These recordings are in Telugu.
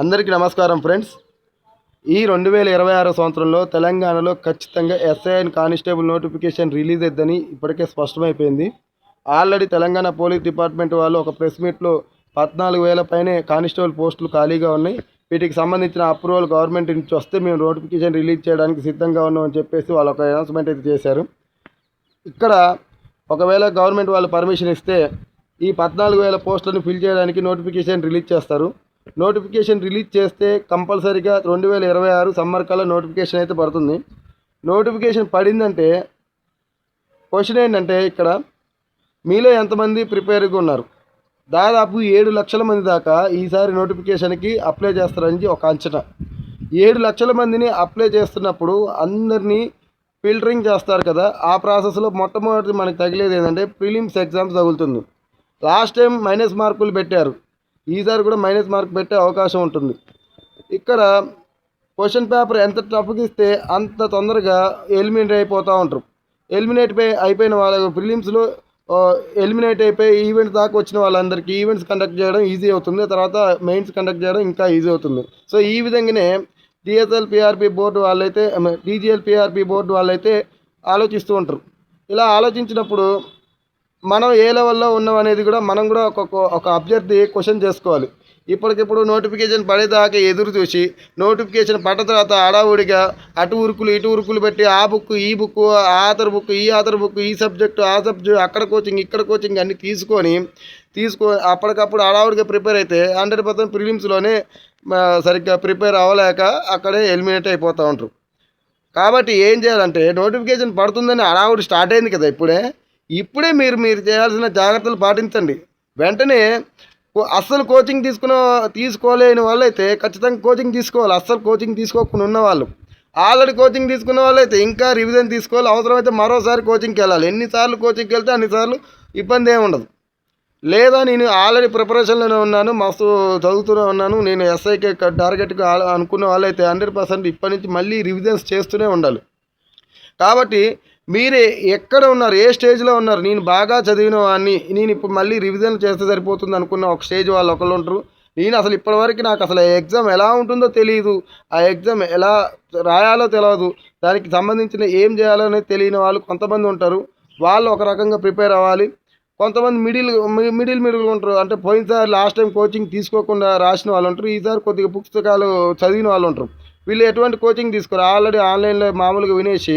అందరికీ నమస్కారం ఫ్రెండ్స్. ఈ రెండు వేల ఇరవై ఆరో సంవత్సరంలో తెలంగాణలో ఖచ్చితంగా SI and constable notification release అయిద్దని ఇప్పటికే స్పష్టమైపోయింది. ఆల్రెడీ తెలంగాణ పోలీస్ డిపార్ట్మెంట్ వాళ్ళు ఒక ప్రెస్ మీట్లో పద్నాలుగు వేల పైనే కానిస్టేబుల్ పోస్టులు ఖాళీగా ఉన్నాయి. వీటికి సంబంధించిన అప్రూవల్ గవర్నమెంట్ నుంచి వస్తే మేము నోటిఫికేషన్ రిలీజ్ చేయడానికి సిద్ధంగా ఉన్నామని చెప్పేసి వాళ్ళు ఒక అనౌన్స్మెంట్ అయితే చేశారు. ఇక్కడ ఒకవేళ గవర్నమెంట్ వాళ్ళు పర్మిషన్ ఇస్తే ఈ పద్నాలుగు వేల పోస్టులను ఫిల్ చేయడానికి నోటిఫికేషన్ రిలీజ్ చేస్తారు. నోటిఫికేషన్ రిలీజ్ చేస్తే కంపల్సరీగా రెండు వేల ఇరవై ఆరు సమ్మర్ కల్లా నోటిఫికేషన్ అయితే పడుతుంది. నోటిఫికేషన్ పడిందంటే క్వశ్చన్ ఏంటంటే ఇక్కడ మీలో ఎంతమంది ప్రిపేర్గా ఉన్నారు? దాదాపు ఏడు లక్షల మంది దాకా ఈసారి నోటిఫికేషన్కి అప్లై చేస్తారని ఒక అంచనా. ఏడు లక్షల మందిని అప్లై చేస్తున్నప్పుడు అందరినీ ఫిల్టరింగ్ చేస్తారు కదా ఆ ప్రాసెస్లో మొట్టమొదటి మనకు తగిలేది ఏంటంటే ప్రిలిమ్స్ ఎగ్జామ్స్ తగులుతుంది. లాస్ట్ టైం మైనస్ మార్కులు పెట్టారు. ఈసారి కూడా మైనస్ మార్క్ పెట్టే అవకాశం ఉంటుంది. ఇక్కడ క్వశ్చన్ పేపర్ ఎంత టఫ్గా ఇస్తే అంత తొందరగా ఎలిమినేట్ అయిపోతూ ఉంటారు. ఎలిమినేట్ అయిపోయిన వాళ్ళ ప్రిలిమ్స్లో ఎలిమినేట్ అయిపోయి ఈవెంట్స్ దాకా వచ్చిన వాళ్ళందరికీ ఈవెంట్స్ కండక్ట్ చేయడం ఈజీ అవుతుంది. తర్వాత మెయిన్స్ కండక్ట్ చేయడం ఇంకా ఈజీ అవుతుంది. సో ఈ విధంగానే టీఎస్ఎల్ పిఆర్పి బోర్డు వాళ్ళైతే టీజీఎల్ పిఆర్పి బోర్డు వాళ్ళైతే ఆలోచిస్తూ ఉంటారు. ఇలా ఆలోచించినప్పుడు మనం ఏ లెవెల్లో ఉన్నాం అనేది కూడా మనం కూడా ఒక ఒక అభ్యర్థి క్వశ్చన్ చేసుకోవాలి. ఇప్పటికిప్పుడు నోటిఫికేషన్ పడేదాకా ఎదురు చూసి నోటిఫికేషన్ పడ్డ తర్వాత అడావుడిగా అటు ఉరుకులు ఇటు ఉరుకులు పెట్టి ఆ బుక్ ఈ బుక్ ఆ ఆథర్ బుక్ ఈ ఆథర్ బుక్ ఈ సబ్జెక్టు ఆ సబ్జెక్ట్ అక్కడ కోచింగ్ ఇక్కడ కోచింగ్ అన్ని తీసుకొని తీసుకో అప్పటికప్పుడు అడావుడిగా ప్రిపేర్ అయితే హండ్రెడ్ పర్సెంట్ ప్రిలిమ్స్లోనే సరిగ్గా ప్రిపేర్ అవ్వలేక అక్కడే ఎలిమినేట్ అయిపోతూ ఉంటారు కాబట్టి ఏం చేయాలంటే నోటిఫికేషన్ పడుతుందని అడావుడి స్టార్ట్ అయింది కదా ఇప్పుడే. ఇప్పుడే మీరు మీరు చేయాల్సిన జాగ్రత్తలు పాటించండి. వెంటనే కో- అస్సలు కోచింగ్ తీసుకున్న తీసుకోలేని వాళ్ళైతే ఖచ్చితంగా కోచింగ్ తీసుకోవాలి. అస్సలు కోచింగ్ తీసుకోకుండా ఉన్న వాళ్ళు. ఆల్రెడీ కోచింగ్ తీసుకున్న వాళ్ళైతే ఇంకా రివిజన్ తీసుకోవాలి. అవసరమైతే మరోసారి కోచింగ్కి వెళ్ళాలి. ఎన్నిసార్లు కోచింగ్కి వెళ్తే అన్నిసార్లు ఇబ్బంది ఏమి ఉండదు. లేదా నేను ఆల్రెడీ ప్రిపరేషన్లోనే ఉన్నాను. మస్తు చదువుతూనే ఉన్నాను. నేను ఎస్ఐకే టార్గెట్గా అనుకున్న వాళ్ళైతే హండ్రెడ్ పర్సెంట్ ఇప్పటి నుంచి మళ్ళీ రివిజన్స్ చేస్తూనే ఉండాలి. కాబట్టి మీరే ఎక్కడ ఉన్నారు? ఏ స్టేజ్లో ఉన్నారు? నేను బాగా చదివిన వాడిని నేను ఇప్పుడు మళ్ళీ రివిజన్ చేస్తే సరిపోతుంది అనుకున్న ఒక స్టేజ్ వాళ్ళు ఒకళ్ళు ఉంటారు నేను అసలు ఇప్పటివరకు నాకు అసలు ఎగ్జామ్ ఎలా ఉంటుందో తెలియదు ఆ ఎగ్జామ్ ఎలా రాయాలో తెలియదు దానికి సంబంధించిన ఏం చేయాలో అనేది తెలియని వాళ్ళు కొంతమంది ఉంటారు. వాళ్ళు ఒక రకంగా ప్రిపేర్ అవ్వాలి. కొంతమంది మిడిల్ మిడిల్ మిడిల్ ఉంటారు. అంటే పోయినసారి లాస్ట్ టైం కోచింగ్ తీసుకోకుండా రాసిన వాళ్ళు ఉంటారు. ఈసారి కొద్దిగా పుస్తకాలు చదివిన వాళ్ళు ఉంటారు. వీళ్ళు ఎటువంటి కోచింగ్ తీసుకోరు. ఆల్రెడీ ఆన్లైన్లో మామూలుగా వినేసి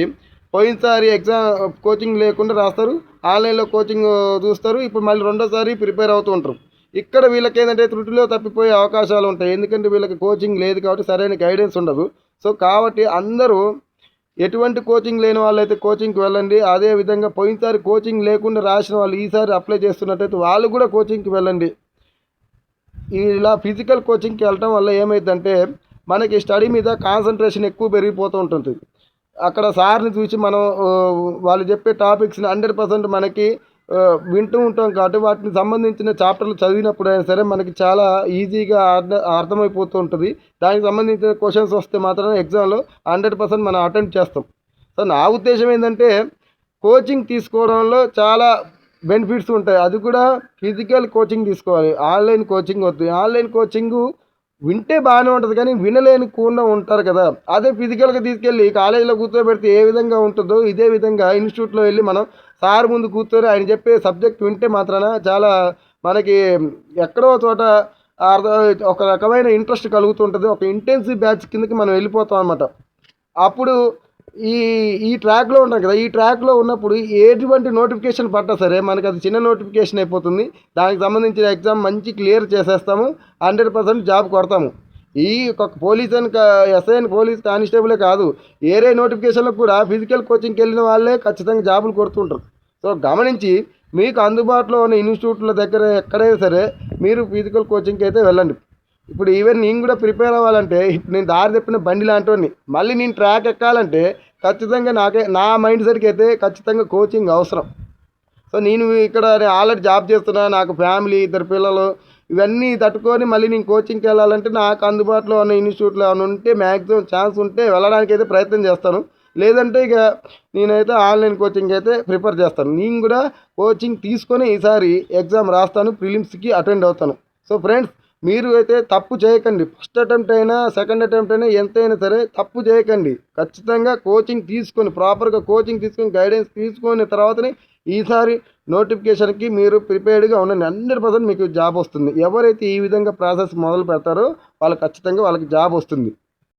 పోయినసారి ఎగ్జామ్ కోచింగ్ లేకుండా రాస్తారు. ఆన్లైన్లో కోచింగ్ చూస్తారు. ఇప్పుడు మళ్ళీ రెండోసారి ప్రిపేర్ అవుతూ ఉంటారు. ఇక్కడ వీళ్ళకి ఏంటంటే త్రుటిలో తప్పిపోయే అవకాశాలు ఉంటాయి. ఎందుకంటే వీళ్ళకి కోచింగ్ లేదు కాబట్టి సరైన గైడెన్స్ ఉండదు. సో కాబట్టి అందరూ ఎటువంటి కోచింగ్ లేని వాళ్ళైతే కోచింగ్కి వెళ్ళండి. అదే విధంగా పోయినసారి కోచింగ్ లేకుండా రాసిన వాళ్ళు ఈసారి అప్లై చేస్తున్నట్టయితే వాళ్ళు కూడా కోచింగ్కి వెళ్ళండి. ఇలా ఫిజికల్ కోచింగ్కి వెళ్ళటం వల్ల ఏమైందంటే మనకి స్టడీ మీద కాన్సన్ట్రేషన్ ఎక్కువ పెరిగిపోతూ ఉంటుంది. అక్కడ సార్ని చూసి మనం వాళ్ళు చెప్పే టాపిక్స్ని హండ్రెడ్ పర్సెంట్ మనకి వింటూ ఉంటాం కాబట్టి వాటికి సంబంధించిన చాప్టర్లు చదివినప్పుడు అయినా సరే మనకి చాలా ఈజీగా అర్థ అర్థమైపోతూ ఉంటుంది. దానికి సంబంధించిన క్వశ్చన్స్ వస్తే మాత్రం ఎగ్జామ్లో హండ్రెడ్ పర్సెంట్ మనం అటెంప్ట్ చేస్తాం. సో నా ఉద్దేశం ఏంటంటే కోచింగ్ తీసుకోవడంలో చాలా బెనిఫిట్స్ ఉంటాయి. అది కూడా ఫిజికల్ కోచింగ్ తీసుకోవాలి. ఆన్లైన్ కోచింగ్ వద్దు. ఆన్లైన్ కోచింగు వింటే బాగానే ఉంటుంది కానీ వినలేని కూడా ఉంటారు కదా. అదే ఫిజికల్గా తీసుకెళ్ళి కాలేజీలో కూర్చోబెడితే ఏ విధంగా ఉంటుందో ఇదే విధంగా ఇన్స్టిట్యూట్లో వెళ్ళి మనం సార్ ముందు కూర్చొని ఆయన చెప్పే సబ్జెక్ట్ వింటే మాత్రాన చాలా మనకి ఎక్కడో చోట ఒక రకమైన ఇంట్రెస్ట్ కలుగుతుంటుంది. ఒక ఇంటెన్సివ్ బ్యాచ్ కిందకి మనం వెళ్ళిపోతాం అనమాట అప్పుడు ఈ ఈ ట్రాక్లో ఉంటాం కదా ఈ ట్రాక్లో ఉన్నప్పుడు ఎటువంటి నోటిఫికేషన్ పట్టా సరే మనకి అది చిన్న నోటిఫికేషన్ అయిపోతుంది. దానికి సంబంధించిన ఎగ్జామ్ మంచి క్లియర్ చేసేస్తాము హండ్రెడ్ పర్సెంట్ జాబ్ కొడతాము. ఈ ఒక పోలీస్ అని ఎస్ఐ అని పోలీస్ కానిస్టేబులే కాదు ఏరే నోటిఫికేషన్లకు కూడా ఫిజికల్ కోచింగ్కి వెళ్ళిన వాళ్ళే ఖచ్చితంగా జాబులు కొడుతుంటారు. సో గమనించి మీకు అందుబాటులో ఉన్న ఇన్స్టిట్యూట్ల దగ్గర ఎక్కడైనా సరే మీరు ఫిజికల్ కోచింగ్కి అయితే వెళ్ళండి. ఇప్పుడు ఈవెన్ నేను కూడా ప్రిపేర్ అవ్వాలంటే ఇప్పుడు నేను దారి తప్పిన బండి లాంటి మళ్ళీ నేను ట్రాక్ ఎక్కాలంటే ఖచ్చితంగా నాకే నా మైండ్ సెట్కి అయితే ఖచ్చితంగా కోచింగ్ అవసరం. సో నేను ఇక్కడ ఆల్రెడీ జాబ్ చేస్తున్నా నాకు ఫ్యామిలీ ఇద్దరు పిల్లలు ఇవన్నీ తట్టుకొని మళ్ళీ నేను కోచింగ్కి వెళ్ళాలంటే నాకు అందుబాటులో ఉన్న ఇన్స్టిట్యూట్లో ఏమైనా ఉంటే మ్యాక్సిమం ఛాన్స్ ఉంటే వెళ్ళడానికి అయితే ప్రయత్నం చేస్తాను. లేదంటే ఇక నేనైతే ఆన్లైన్ కోచింగ్ అయితే ప్రిపేర్ చేస్తాను. నేను కూడా కోచింగ్ తీసుకొని ఈసారి ఎగ్జామ్ రాస్తాను ప్రిలిమ్స్కి అటెండ్ అవుతాను. సో ఫ్రెండ్స్ మీరు అయితే తప్పు చేయకండి. ఫస్ట్ అటెంప్ట్ అయినా సెకండ్ అటెంప్ట్ అయినా ఎంతైనా సరే తప్పు చేయకండి. ఖచ్చితంగా కోచింగ్ తీసుకొని ప్రాపర్గా కోచింగ్ తీసుకొని గైడెన్స్ తీసుకొని తర్వాతనే ఈసారి నోటిఫికేషన్కి మీరు ప్రిపేర్డ్గా ఉండండి. హండ్రెడ్ పర్సెంట్ మీకు జాబ్ వస్తుంది. ఎవరైతే ఈ విధంగా ప్రాసెస్ మొదలు పెడతారో వాళ్ళకి ఖచ్చితంగా వాళ్ళకి జాబ్ వస్తుంది.